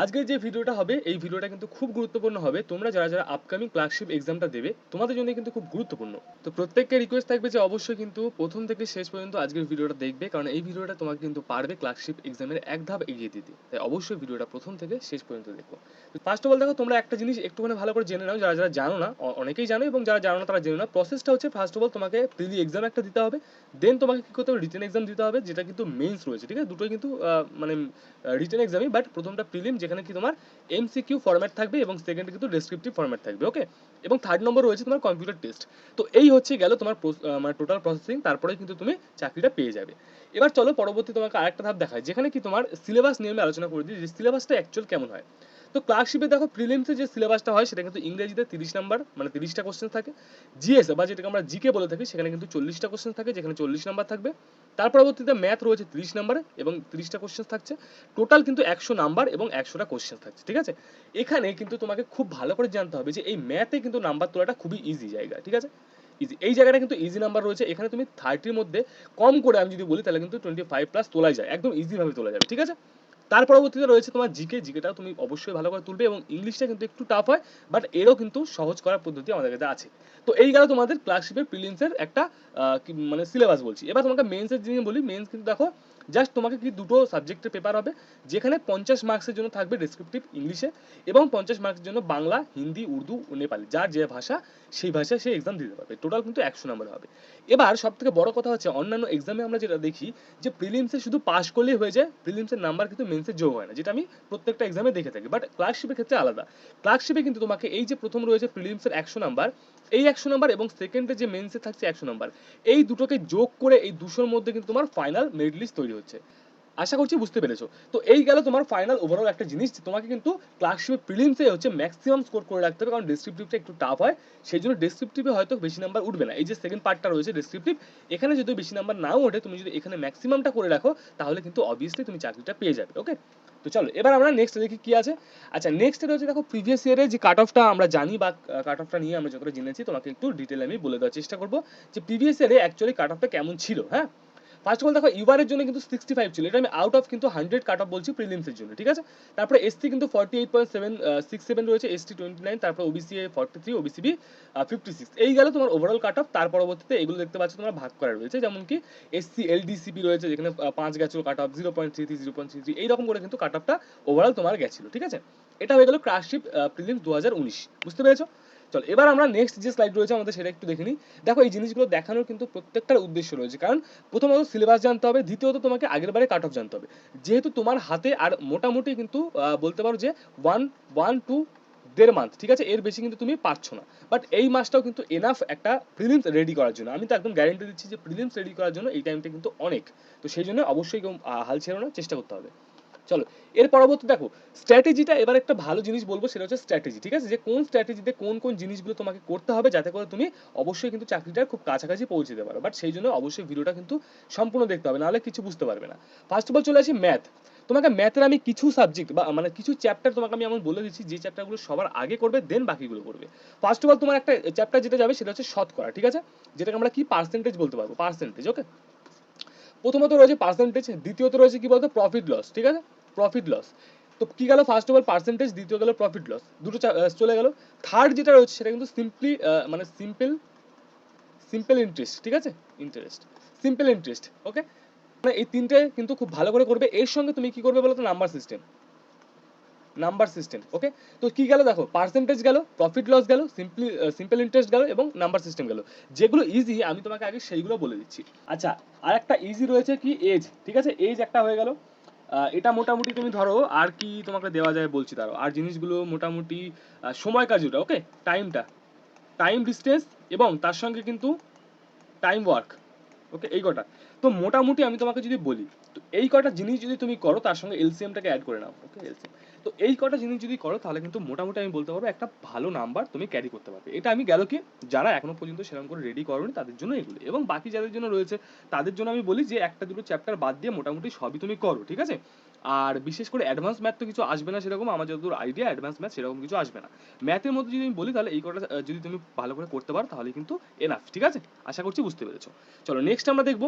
আজকের যে ভিডিওটা হবে, এই ভিডিওটা কিন্তু খুব গুরুত্বপূর্ণ হবে। তোমরা যারা যারা আপকামিং ক্লার্কশিপ এক্সামটা দেবে, তোমাদের জন্য কিন্তু খুব গুরুত্বপূর্ণ। তো প্রত্যেককে রিকোয়েস্ট থাকবে যে অবশ্যই কিন্তু প্রথম থেকে শেষ পর্যন্ত আজকের ভিডিওটা দেখবে, কারণ এই ভিডিওটা তোমাকে কিন্তু পারবে ক্লার্কশিপ এক্সামের এক ধাপ এগিয়ে দিতে। তাই অবশ্যই ভিডিওটা প্রথম থেকে শেষ পর্যন্ত দেখো। ফার্স্ট অফ অল দেখো, তোমরা একটা জিনিস একটুখানি ভালো করে জেনে নাও, যারা যারা জানো না অনেকেই জানো এবং যারা জানো না তারা জেনে না প্রসেসটা হচ্ছে ফার্স্ট অফ অল তোমাকে প্রিলি এক্সাম একটা দিতে হবে দেন তোমাকে কি করতে হবে রিটেন এক্সাম দিতে হবে, যেটা কিন্তু মেইনস রয়েছে, ঠিক আছে? দুটোই কিন্তু মানে রিটেন এক্সামই বাট প্রথমটা প্রিলিম যেখানে কি তোমার এমসিকিউ ফরম্যাট থাকবে এবং সেকেন্ডে কিন্তু ডেসক্রিপটিভ ফরম্যাট থাকবে ওকে এবং থার্ড নম্বর রয়েছে তোমার কম্পিউটার টেস্ট তো এই হচ্ছে গেল তোমার মানে টোটাল প্রসেসিং তারপরে কিন্তু তুমি চাকরিটা পেয়ে যাবে। এবার চলো পরবর্তী তোমাকে আরেকটা ধাপ দেখায় যেখানে কি তোমার সিলেবাস নিয়ে আমি আলোচনা করে দিই যে সিলেবাসটা অ্যাকচুয়াল কেমন হয়। তো ক্লার্কশিপে দেখো প্রিলিমসে যে সিলেবাসটা হয়, সেটা কিন্তু ইংরেজিতে তিরিশ নাম্বার মানে তিরিশটা কোশ্চেন থাকে। জিএস বা যেটাকে আমরা জিকে বলে থাকি, সেখানে কিন্তু চল্লিশটা কোশ্চেন থাকে, যেখানে চল্লিশ নাম্বার থাকবে। তার পরবর্তীতে ম্যাথ রয়েছে তিরিশ নাম্বারে এবং তিরিশটা কোশ্চেন থাকছে। টোটাল কিন্তু একশো নাম্বার এবং একশোটা কোশ্চেন থাকছে, ঠিক আছে? এখানে কিন্তু তোমাকে খুব ভালো করে জানতে হবে যে এই ম্যাথে কিন্তু নাম্বার তোলাটা খুবই ইজি জায়গা, ঠিক আছে? ইজি এই জায়গাটা কিন্তু ইজি নাম্বার রয়েছে। এখানে তুমি থার্টির মধ্যে কম করে আমি যদি বলি, তাহলে কিন্তু টোয়েন্টি ফাইভ প্লাস তোলাই যায়, একদম ইজিভাবে তোলা যাবে, ঠিক আছে? তার পরবর্তীতে রয়েছে তোমার জিকে জিকেটাও তুমি অবশ্যই ভালো করে তুলবে এবং ইংলিশটা কিন্তু একটু টাফ হয় বাট এরও কিন্তু সহজ করার পদ্ধতি আমাদের কাছে আছে। তো এই গেল তোমাদের ক্লাসশিপের প্রিলিমসের একটা মানে সিলেবাস বলছি। এবার তোমাকে মেন্সের জিনিস বলি মেন্স কিন্তু দেখো জাস্ট তোমাকে কি দুটো সাবজেক্টের পেপার হবে, যেখানে পঞ্চাশ মার্কসের জন্য থাকবে ডেসক্রিপটিভ ইংলিশে এবং পঞ্চাশ মার্কসের জন্য বাংলা, হিন্দি, উর্দু ও নেপালি, যার যে ভাষা, সেই ভাষায় সে এক্সাম দিতে পারবে। টোটাল কিন্তু একশো নম্বর হবে। এবার সব থেকে বড় কথা হচ্ছে, অন্যান্য এক্সামে আমরা যেটা দেখি, যে প্রিলিমসে শুধু পাস করলেই হয়ে যায় প্রিলিমসের নাম্বার কিন্তু মেন্সের যোগ হয় না, যেটা আমি প্রত্যেকটা এক্সামে দেখে থাকি। বাট ক্লার্কশিপের ক্ষেত্রে আলাদা। ক্লার্কশিপে কিন্তু তোমাকে এই যে প্রথম রয়েছে প্রিলিমসের একশো নাম্বার এই একশো নাম্বার এবং সেকেন্ডে যে মেন্সে থাকছে একশো নাম্বার এই দুটোকে যোগ করে এই দুশোর মধ্যে কিন্তু তোমার ফাইনাল মেরিট লিস্ট তৈরি হচ্ছে। আশা করছি বুঝতে পেরেছ। তো এই গেল তোমার ফাইনাল ওভারঅল একটা জিনিস তোমাকে কিন্তু ক্লাসশিপে প্রিলিমসে হচ্ছে ম্যাক্সিমাম স্কোর করে রাখতে হবে, কারণ ডেসক্রিপটিভটা একটু টাফ হয়। সেই জন্য ডেসক্রিপটিভে হয়তো বেশি নাম্বার উঠবে না। এই যে সেকেন্ড পার্টটা রয়েছে ডেসক্রিপটিভ এখানে যদি বেশি নাম্বার নাও ওঠে, তুমি যদি এখানে ম্যাক্সিমামটা করে রাখো, তাহলে কিন্তু অবভিয়াসলি তুমি চাকরিটা পেয়ে যাবে ওকে তো চলো, এবার আমরা নেক্সট দেখি কি আছে। আচ্ছা নেক্সট হচ্ছে দেখো প্রিভিয়াস ইয়ারে যে কাট অফটা আমরা জানি বা কাট অফটা নিয়ে আমরা যতটা জেনেছি, তোমাকে একটু ডিটেল আমি বলে দেওয়ার চেষ্টা করব, যে প্রিভিয়াস ইয়ারে অ্যাকচুয়ালি কাট অফটা কেমন ছিল হ্যাঁ? ফার্স্ট অফ অল দেখো ইউবারের জন্য কিন্তু সিক্সটি ফাইভ ছিল। এটা আমি আউট অফ কিন্তু হান্ড্রেড কাট অফ বলছি প্রিলিমসের জন্য, ঠিক আছে? তারপরে এসটি কিন্তু forty eight point seven six seven রয়েছে এসটি টোয়েন্টি নাইন তারপর OBC A forty three OBC B fifty six এই গেল তোমার ওভারঅল কাট অফ তার পরবর্তীতে এগুলো দেখতে পাচ্ছ তোমার ভাগ করা রয়েছে, যেমন কি এসসি এলডিসিপি রয়েছে, যেখানে পাঁচ গেছিল cut off zero point three three zero point three three এইরকম করে কিন্তু কাট অফটা ওভারঅল তোমার গেছিল, ঠিক আছে? এটা হয়ে গেল ক্রাশশিপ প্রিলিমস দু হাজার উনিশ, বুঝতে পেরেছ? চলো, এবার আমরা নেক্সট যে স্লাইড রয়েছে আমাদের সেটা একটু দেখে নিই। দেখো, এই জিনিসগুলো দেখানোর কিন্তু প্রত্যেকটার উদ্দেশ্য রয়েছে। কারণ প্রথমত সিলেবাস জানতে হবে, দ্বিতীয়ত তোমাকে আগের বারে কাট অফ জানতে হবে। যেহেতু তোমার হাতে আর মোটামুটি কিন্তু বলতে পারো যে ওয়ান ওয়ান টু দেড় মান্থ ঠিক আছে? এর বেশি কিন্তু তুমি পাচ্ছ না। বাট এই মাসটাও কিন্তু এনাফ একটা প্রিলিমস রেডি করার জন্য। আমি তো একদম গ্যারেন্টি দিচ্ছি যে প্রিলিমস রেডি করার জন্য এই টাইমটা কিন্তু অনেক। তো সেই জন্য অবশ্যই হাল ছেড়ো না, চেষ্টা করতে হবে। চলো, এর পরবর্তী দেখো স্ট্র্যাটেজিটা এবার একটা ভালো জিনিস বলব, সেটা হচ্ছে স্ট্র্যাটেজি ঠিক আছে? যে কোন স্ট্র্যাটেজিতে কোন কোন জিনিসগুলো তোমাকে করতে হবে যাতে করে তুমি অবশ্যই কিন্তু চাকরিটার খুব কাছাকাছি পৌঁছে যেতে পারো। বাট সেই জন্য অবশ্যই ভিডিওটা কিন্তু সম্পূর্ণ দেখতে হবে, নাহলে কিছু বুঝতে পারবে না। ফার্স্ট অফ অল চলে আসি ম্যাথ তোমাকে ম্যাথের আমি কিছু সাবজেক্ট বা মানে কিছু চ্যাপ্টার তোমাকে আমি এমন বলে দিচ্ছি, যে চ্যাপ্টারগুলো সবার আগে করবে দেন বাকিগুলো করবে। ফার্স্ট অফ অল তোমার একটা চ্যাপ্টার যেটা যাবে, সেটা হচ্ছে শতকরা, ঠিক আছে? যেটাকে আমরা কি পার্সেন্টেজ বলতে পারব? পার্সেন্টেজ ওকে প্রথমত রয়েছে পার্সেন্টেজ দ্বিতীয়ত রয়েছে কি বলতো? প্রফিট লস ঠিক আছে? প্রফিট লস তো কি গেল? ফার্স্ট অফ অল পার্সেন্টেজ দ্বিতীয় গেল প্রফিট লস দুটো চলে গেল। থার্ড যেটা রয়েছে, সেটা কিন্তু সিম্পলি মানে সিম্পল সিম্পল ইন্টারেস্ট ঠিক আছে? ইন্টারেস্ট সিম্পল ইন্টারেস্ট ওকে মানে এই তিনটে কিন্তু খুব ভালো করে করবে। এর সঙ্গে তুমি কি করবে বলতো? Number system number system okay তো কি গেল দেখো পার্সেন্টেজ গেল প্রফিট লস গেল সিম্পলি সিম্পল ইন্টারেস্ট গেল এবং নাম্বার সিস্টেম গেল। যেগুলো ইজি আমি তোমাকে আগে সেইগুলো বলে দিচ্ছি। আচ্ছা আর একটা ইজি রয়েছে কি? এজ ঠিক আছে? এজ একটা হয়ে গেল। এটা মোটামুটি তুমি ধরো আর কি তোমাকে দেওয়া যায় বলছি তারও। আর জিনিসগুলো মোটামুটি আহ, সময় কাজটা ওকে টাইমটা টাইম ডিস্টেন্স এবং তার সঙ্গে কিন্তু টাইম ওয়ার্ক ওকে এই কটা। তো মোটামুটি আমি তোমাকে যদি বলি তো এই কটা জিনিস যদি তুমি করো তার সঙ্গে এলসিএমটাকে অ্যাড করে নাও ওকে এলসিএম তো এই কটা জিনিস যদি করো, তাহলে কিন্তু মোটামুটি আমি বলতে পারব একটা ভালো নাম্বার তুমি ক্যারি করতে পারবে। এটা আমি গেল কি, যারা এখনও পর্যন্ত সেরকম করে রেডি করোনি, তাদের জন্য এগুলো। এবং বাকি যাদের জন্য রয়েছে, তাদের জন্য আমি বলি যে, একটা দুটো চ্যাপ্টার বাদ দিয়ে মোটামুটি সবই তুমি করো, ঠিক আছে? আর বিশেষ করে অ্যাডভান্স ম্যাথ তো কিছু আসবে না সেরকম, আমার যতদূর আইডিয়া অ্যাডভান্স ম্যাথ সেরকম কিছু আসবে না। ম্যাথের মধ্যে যদি আমি বলি, তাহলে এই কটা, যদি তুমি ভালো করে করতে পারো, তাহলে কিন্তু এনাফ ঠিক আছে? আশা করছি বুঝতে পেরেছ। চলো নেক্সট আমরা দেখব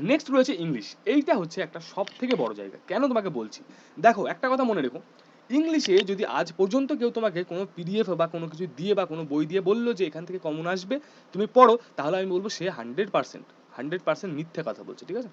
নেক্সট রয়েছে ইংলিশ এইটা হচ্ছে একটা সব থেকে বড় জায়গা। কেন তোমাকে বলছি? দেখো, একটা কথা মনে রেখো। ইংলিশে যদি আজ পর্যন্ত কেউ তোমাকে কোনো পিডিএফ বা কোনো কিছু দিয়ে বা কোনো বই দিয়ে বলল যে এখান থেকে কমন আসবে, তুমি পড়ো, তাহলে আমি বলব সে হান্ড্রেড পার্সেন্ট হান্ড্রেড পার্সেন্ট মিথ্যে কথা বলছে, ঠিক আছে?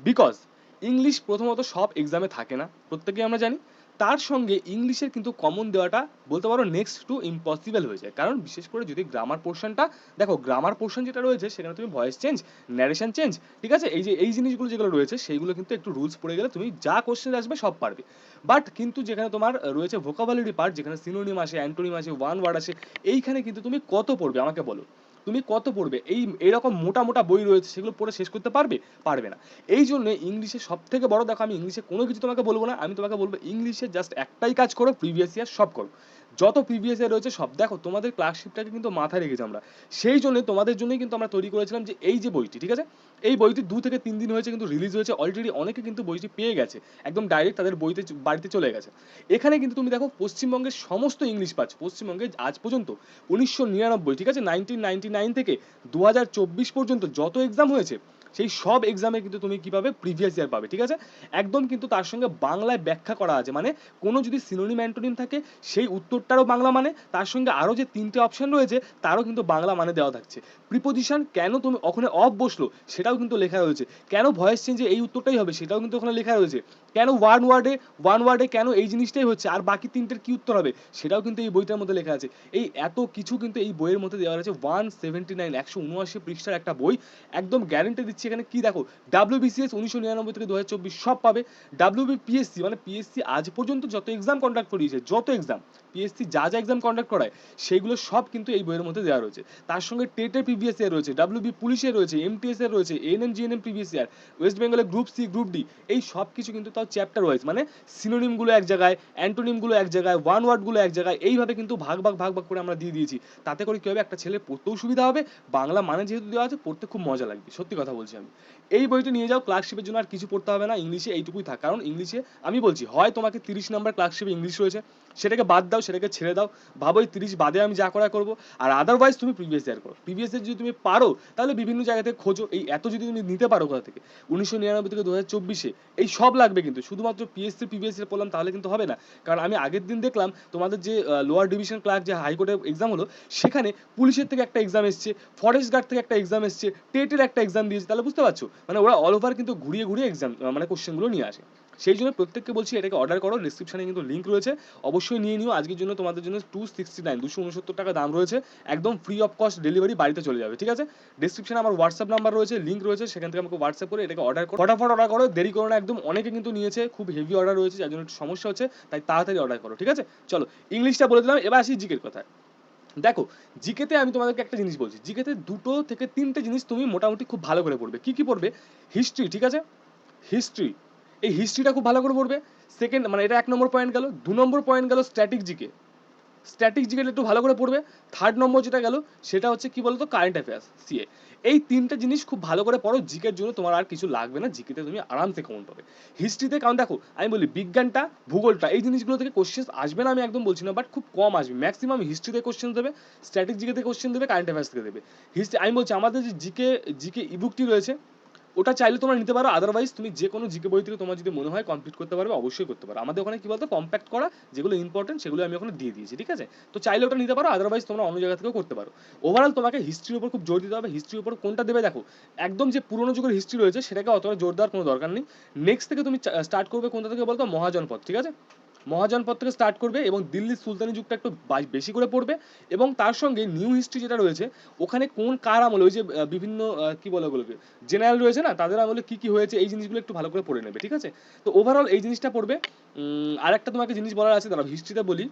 বিকজ ইংলিশ প্রথমত সব এক্সামে থাকে না। প্রত্যেকেই আমরা জানি। তার সঙ্গে ইংলিশের কিন্তু কমন দেওয়াটা বলতে পারো নেক্সট টু ইম্পসিবল হয়ে যায়। কারণ বিশেষ করে যদি গ্রামার পোর্শনটা দেখো গ্রামার পোর্শন যেটা রয়েছে, সেখানে তুমি ভয়েস চেঞ্জ ন্যারেশন চেঞ্জ ঠিক আছে? এই যে, এই জিনিসগুলো যেগুলো রয়েছে, সেইগুলো কিন্তু একটু রুলস পড়ে গেলে তুমি যা কোশ্চেন আসবে সব পারবে। বাট কিন্তু যেখানে তোমার রয়েছে ভোকাবুলারি পার্ট যেখানে সিনোনিম আসে অ্যান্টোনিম আসে ওয়ান ওয়ার্ড আসে, এইখানে কিন্তু তুমি কত পড়বে আমাকে বলো। তুমি কত পড়বে? এই, এরকম মোটা মোটা বই রয়েছে, সেগুলো পড়ে শেষ করতে পারবে? পারবে না। এই জন্য ইংলিশে সব থেকে বড়, দেখো আমি ইংলিশে কোনো কিছু তোমাকে বলব না, আমি তোমাকে বলব ইংলিশে জাস্ট একটাই কাজ করো প্রিভিয়াস ইয়ার সব করো। যত প্রিভিয়াস ইয়ার রয়েছে, সব দেখো, তোমাদের ক্লাসশিপটাকে কিন্তু মাথায় রেখেছি আমরা। সেই জন্য তোমাদের জন্যই কিন্তু আমরা তৈরি করেছিলাম যে এই যে বইটি, ঠিক আছে? এই বইটি দু থেকে তিন দিন হয়েছে কিন্তু রিলিজ হয়েছে। অলরেডি অনেকে কিন্তু বইটি পেয়ে গেছে। একদম ডাইরেক্ট তাদের বইতে বাড়িতে চলে গেছে। এখানে কিন্তু তুমি দেখো, পশ্চিমবঙ্গের সমস্ত ইংলিশ পাচ্ছ। পশ্চিমবঙ্গে আজ পর্যন্ত উনিশশো নিরানব্বই, ঠিক আছে? নাইনটিন নাইনটি নাইন থেকে দু হাজার চব্বিশ পর্যন্ত যত এক্সাম হয়েছে, সেই সব এক্সামে কিন্তু তুমি কি পাবে? প্রিভিয়াস ইয়ার পাবে, ঠিক আছে? একদম কিন্তু তার সঙ্গে বাংলায় ব্যাখ্যা করা আছে। মানে কোনো যদি সিনোনিম অ্যান্টোনিম থাকে, সেই উত্তরটারও বাংলা মানে তার সঙ্গে আরও যে তিনটে অপশন রয়েছে, তারও কিন্তু বাংলা মানে দেওয়া থাকছে। প্রিপোজিশন কেন তুমি ওখানে অফ বসল, সেটাও কিন্তু লেখা রয়েছে। কেন ভয়েস চেঞ্জে এই উত্তরটাই হবে, সেটাও কিন্তু ওখানে লেখা রয়েছে। কেন ওয়ান ওয়ার্ডে ওয়ান ওয়ার্ডে কেন এই জিনিসটাই হচ্ছে? আর বাকি তিনটের কি উত্তর হবে? সেটাও কিন্তু এই বইটার মধ্যে লেখা আছে। এই এত কিছু কিন্তু এই বইয়ের মধ্যে দেওয়া আছে ওয়ান সেভেন্টি নাইন একশো উনআশি পৃষ্ঠার একটা বই। একদম গ্যারেন্টি দিচ্ছি এখানে কি দেখো? ডাব্লিউ বিসিএস উনিশশো নিরানব্বই থেকে দু হাজার চব্বিশ সব পাবে। ডাব্লিউ পিএসসি মানে পিএসসি আজ পর্যন্ত যত এক্সাম কন্ডাক্ট করিয়েছে, যত এক্সাম পিএসসি যা যা এক্সাম কন্ডাক্ট করায় সেইগুলো সব কিন্তু এই বইয়ের মধ্যে দেওয়া রয়েছে। তার সঙ্গে টেটের প্রিভিয়াস ইয়ার রয়েছে ডাব্লিউবি পুলিশের রয়েছে এমটিএস এর রয়েছে NM GNM previous year West বেঙ্গলের গ্রুপ সি গ্রুপ ডি এই সব কিছু কিন্তু তাও চ্যাপ্টার ওয়াইজ মানে সিনোনিমগুলো এক জায়গায় অ্যান্টোনিমগুলো এক জায়গায় ওয়ান ওয়ার্ডগুলো এক জায়গায়, এইভাবে কিন্তু ভাগ ভাগ ভাগ ভাগ করে আমরা দিয়ে দিয়েছি। তাতে করে কি হবে? একটা ছেলে পড়তেও সুবিধা হবে, বাংলা মানে যেহেতু দেওয়া আছে, পড়তে খুব মজা লাগবে, সত্যি কথা বলছি আমি। এই বইটি নিয়ে যাও ক্লার্কশিপের জন্য আর কিছু পড়তে হবে না, ইংলিশে এইটুকুই থাক। কারণ ইংলিশে আমি বলছি, হয় তোমাকে তিরিশ নম্বর ক্লার্কশিপে ইংলিশ রয়েছে, সেটাকে বাদ দাও, সেটাকে ছেড়ে দাও, ভাবো এই তিরিশ বাদে আমি যা করা করব। আর আদারওয়াইজ তুমি প্রিভিয়াস ইয়ার করো। প্রিভিয়াস ইয়ার যদি তুমি পারো, তাহলে বিভিন্ন জায়গা থেকে খোঁজো। এই এত যদি তুমি নিতে পারো কোথা থেকে? উনিশশো নিরানব্বই থেকে দু হাজার চব্বিশে। এই সব লাগবে কিন্তু। শুধুমাত্র পিএসসি প্রিভিয়াস ইয়ার পড়লাম, তাহলে কিন্তু হবে না। কারণ আমি আগের দিন দেখলাম, তোমাদের যে লোয়ার ডিভিশন ক্লার্ক যে হাইকোর্টের এক্সাম হলো, সেখানে পুলিশের থেকে একটা এক্সাম এসছে ফরেস্ট গার্ড থেকে একটা এক্সাম এসছে, টেটের একটা এক্সাম দিয়েছে। তাহলে বুঝতে পারছ? মানে ওরা অল ওভার কিন্তু ঘুরিয়ে ঘুরিয়ে এক্সাম মানে কোশ্চেনগুলো নিয়ে আসে। সেই জন্য প্রত্যেককে বলছি এটাকে অর্ডার করো ডিসক্রিপশনে কিন্তু লিঙ্ক রয়েছে। অবশ্যই নিয়ে নিও, আজকের জন্য তোমাদের জন্য টু সিক্সটি নাইন দুশো উনসত্তর টাকা দাম রয়েছে। একদম ফ্রি অফ কস্ট ডেলিভারি বাড়িতে চলে যাবে, ঠিক আছে? ডিসক্রিপশনে আমার হোয়াটসঅ্যাপ নাম্বার রয়েছে লিঙ্ক রয়েছে, সেখান থেকে আমাকে হোয়াটসঅ্যাপ করে এটাকে অর্ডার করো। ফটাফট অর্ডার করো, দেরি করো না, একদম অনেকে কিন্তু নিয়েছে, খুব হেভি অর্ডার রয়েছে, যার জন্য একটু সমস্যা হচ্ছে, তাই তাড়াতাড়ি অর্ডার করো, ঠিক আছে? চলো ইংলিশটা বলে দিলাম, এবার আসি জিকের কথায়। দেখো, জিকেতে আমি তোমাদেরকে একটা জিনিস বলছি। জিকেতে দুটো থেকে তিনটে জিনিস তুমি মোটামুটি খুব ভালো করে পড়বে। কি কি পড়বে? হিস্ট্রি, ঠিক আছে? হিস্ট্রি, এই হিস্ট্রিটা খুব ভালো করে পড়বে। সেকেন্ড মানে এটা এক নম্বর পয়েন্ট গেল। দু নম্বর পয়েন্ট গেল স্ট্যাটিক জিকে স্ট্যাটিক জিকেটা একটু ভালো করে পড়বে। থার্ড নম্বর যেটা গেল, সেটা হচ্ছে কি বলতো? কারেন্ট অ্যাফেয়ার্স সিএ এই তিনটে জিনিস খুব ভালো করে পড়ো জিকের জন্য তোমার আর কিছু লাগবে না জিকেতে তুমি আরামসে কমন পাবে। হিস্ট্রিতে কারণ দেখো, আমি বলি বিজ্ঞানটা, ভূগোলটা, এই জিনিসগুলো থেকে কোশ্চেন আসবে না, আমি একদম বলছি না বাট খুব কম আসবে। ম্যাক্সিমাম হিস্ট্রিতে কোশ্চেন দেবে স্ট্যাটিক জিকেতে কোশ্চেন দেবে কারেন্ট অ্যাফেয়ার্স থেকে দেবে। হিস্ট্রি আমি বলছি আমাদের যে জিকে জিকে ইবুকটি রয়েছে ওটা চাইলে তোমরা নিতে পারো আদারওয়াইজ তুমি যে কোনো জিকে বই থেকে তোমার যদি মনে হয় কমপ্লিট করতে পারবে, অবশ্যই করতে পারো। আমাদের ওখানে কি বলতো কম্প্যাক্ট করা, যেগুলো ইম্পর্টেন্ট সেগুলো আমি ওখানে দিয়ে দিয়েছি, ঠিক আছে? তো চাইলে ওটা নিতে পারো আদারওয়াইজ তোমরা অন্য জায়গা থেকেও করতে পারো। ওভারঅল তোমাকে হিস্ট্রির উপর খুব জোর দিতে হবে। হিস্ট্রির উপর কোনটা দেবে দেখো, একদম যে পুরোনো যুগের হিস্ট্রি রয়েছে, সেটাকে অতটা জোর দেওয়ার কোনো দরকার নেই। নেক্সট থেকে তুমি স্টার্ট করবে কোনটা থেকে বলতো, মহাজনপদ, ঠিক আছে? মহাজনপদ থেকে স্টার্ট করবে এবং দিল্লির সুলতানি যুগটা একটু বেশি করে পড়বে এবং তার সঙ্গে নিউ হিস্ট্রি যেটা রয়েছে, ওখানে কোন কার আমলে, ওই যে বিভিন্ন কি বলে ওগুলোকে জেনারেল রয়েছে না, তাদের আমলে কি কি হয়েছে, এই জিনিসগুলো একটু ভালো করে পড়ে নেবে, ঠিক আছে? তো ওভারঅল এই জিনিসটা পড়বে। আর একটা তোমাকে জিনিস বলার আছে, দাঁড়াও হিস্ট্রিতে বলি।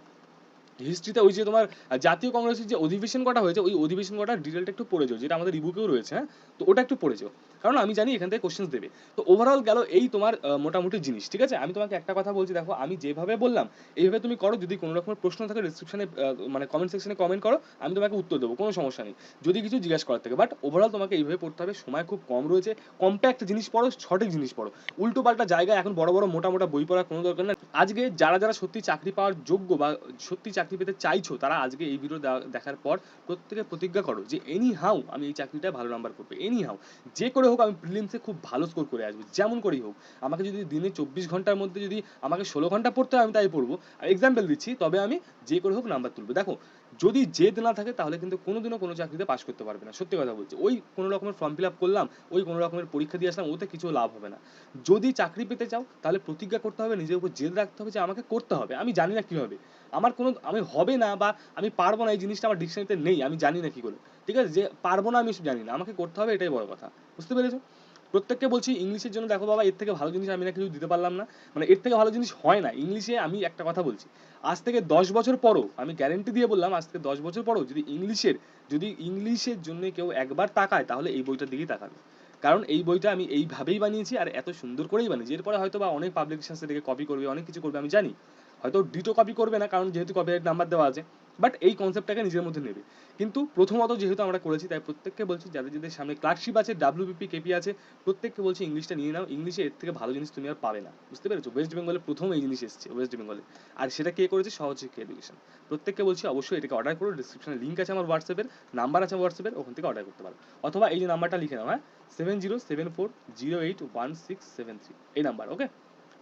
হিস্ট্রিতে ওই যে তোমার জাতীয় কংগ্রেসের যে অধিবেশন কটা হয়েছে, ওই অধিবেশন কটার ডিটেলটা একটু পড়ে যেটা আমাদের ইবুকেও রয়েছে হ্যাঁ? তো ওটা একটু পড়ে কারণ আমি জানি এখান থেকে কোশ্চেন্স দেবে। তো ওভারঅল গেল এই তোমার মোটামুটি জিনিস, ঠিক আছে? আমি তোমাকে একটা কথা বলছি, দেখো, আমি যেভাবে বললাম, এইভাবে তুমি করো, যদি কোনো রকমের প্রশ্ন থাকে ডিসক্রিপশনে মানে কমেন্ট সেকশনে কমেন্ট করো, আমি তোমাকে উত্তর দেবো, কোনো সমস্যা নেই। যদি কিছু জিজ্ঞাসা করার থাকে বাট ওভারঅল তোমাকে এইভাবে পড়তে হবে, সময় খুব কম রয়েছে কম্প্যাক্ট জিনিস পড়ো, সঠিক জিনিস পড়ো। উল্টো পাল্টা জায়গায় এখন বড় বড় মোটা মোটা বই পড়ার কোনো দরকার না আজকে যারা যারা সত্যি চাকরি পাওয়ার যোগ্য বা সত্যি চাকরি পেতে চাইছো, তারা আজকে এই ভিডিও দেখার পর প্রত্যেকে প্রতিজ্ঞা করো যে এনি হাউ আমি এই চাকরিটায় ভালো নাম্বার করব এনি হাউ যে করে হোক আমি প্রিলিমসে খুব ভালো স্কোর করে আসব, যেমন করেই হোক। আমাকে যদি দিনে চব্বিশ ঘণ্টার মধ্যে যদি আমাকে ষোলো ঘণ্টা পড়তে হয়, আমি তাই পড়ব। আর এক্সাম্পল দিচ্ছি, তবে আমি যে করে হোক নাম্বার তুলবো। দেখো যদি জেদ না থাকে, তাহলে কিন্তু কোনোদিনও কোনো চাকরিতে পাশ করতে পারবে না। সত্যি কথা বলছি। ওই কোনো রকমের ফর্ম ফিল আপ করলাম, ওই কোনো রকমের পরীক্ষা দিয়ে আসলাম, ওতে কিছু লাভ হবে না। যদি চাকরি পেতে চাও, তাহলে প্রতিজ্ঞা করতে হবে, নিজের উপর জেদ রাখতে হবে যে আমাকে করতে হবে। আমি জানি না কীভাবে। আমার কোনো, আমি হবে না বা আমি পারব না, এই জিনিসটা আমার ডিকশনারিতে নেই, আমি জানি না কী করে। ঠিক আছে? যে পারব না, আমি জানি না। আমাকে করতে হবে, এটাই বড় কথা। বুঝতে পেরেছ? প্রত্যেককে বলছি ইংলিশের জন্য দেখো বাবা, এর থেকে ভালো জিনিস আমি না কিছু দিতে পারলাম না। মানে এর থেকে ভালো জিনিস হয় না। ইংলিশে আমি একটা কথা বলছি। আজ থেকে দশ বছর পরও, আমি গ্যারেন্টি দিয়ে বললাম, আজ থেকে দশ বছর পরও যদি ইংলিশের যদি ইংলিশের জন্য কেউ একবার তাকায়, তাহলে এই বইটার দিকেই তাকাবে। কারণ এই বইটা আমি এইভাবেই বানিয়েছি আর এত সুন্দর করেই বানিয়েছি। এরপরে হয়তো বা অনেক পাবলিকেশন থেকে কপি করবে, অনেক কিছু করবে, আমি জানি। হয়তো ডিটো কপি করবে না, কারণ যেহেতু কপিরাইট নাম্বার দেওয়া আছে। বাট এই কনসেপ্টটাকে নিজের মধ্যে নেবে। কিন্তু প্রথমত যেহেতু আমরা করেছি, তাই প্রত্যেককে বলছি, যাদের যাদের সামনে ক্লার্কশিপ আছে ডাব্লিউবিপি কেপি আছে, প্রত্যেককে বলছি ইংলিশটা নিয়ে নাও। ইংলিশে এর থেকে ভালো জিনিস তুমি আর পাবে না। বুঝতে পেরেছ? ওয়েস্ট বেঙ্গলে প্রথম এই জিনিস এসছে ওয়েস্ট বেঙ্গলে আর সেটা কে করেছে? সহজ শিক্ষা এডুকেশন প্রত্যেককে বলছি অবশ্যই এটাকে অর্ডার করো। ডিসক্রিপশনে লিঙ্ক আছে আমার হোয়াটসঅ্যাপের নাম্বার আছে হোয়াটসঅ্যাপের ওখান থেকে অর্ডার করতে পারো। অথবা এই যে নাম্বারটা লিখে নাও হ্যাঁ? Seven zero seven four zero eight one six seven three এই নাম্বার ওকে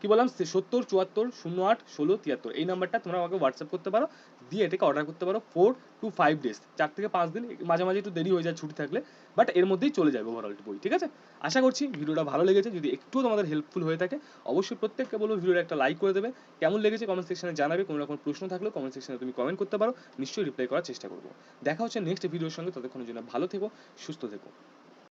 কি বললাম? সত্তর, চুয়াত্তর, শূন্য আট, ষোলো, তিয়াত্তর। এই নাম্বারটা তোমরা আমাকে হোয়াটসঅ্যাপ করতে পারো, দিয়ে এটাকে অর্ডার করতে পারো ফোর টু ফাইভ ডেজ চার থেকে পাঁচ দিন, মাঝে মাঝে একটু দেরি হয়ে যায় ছুটি থাকলে বাট এর মধ্যেই চলে যাবে ওভারঅল বই, ঠিক আছে? আশা করছি ভিডিওটা ভালো লেগেছে। যদি একটুও তোমাদের হেল্পফুল হয়ে থাকে, অবশ্যই প্রত্যেককে বলব ভিডিওটা একটা লাইক করে দেবে। কেমন লেগেছে কমেন্ট সেকশনে জানাবে। কোনো রকম প্রশ্ন থাকলেও কমেন্ট সেকশনে তুমি কমেন্ট করতে পারো। নিশ্চয়ই রিপ্লাই করার চেষ্টা করব। দেখা হচ্ছে নেক্সট ভিডিওর সঙ্গে। ততক্ষণের জন্য ভালো থেকো, সুস্থ থেকো।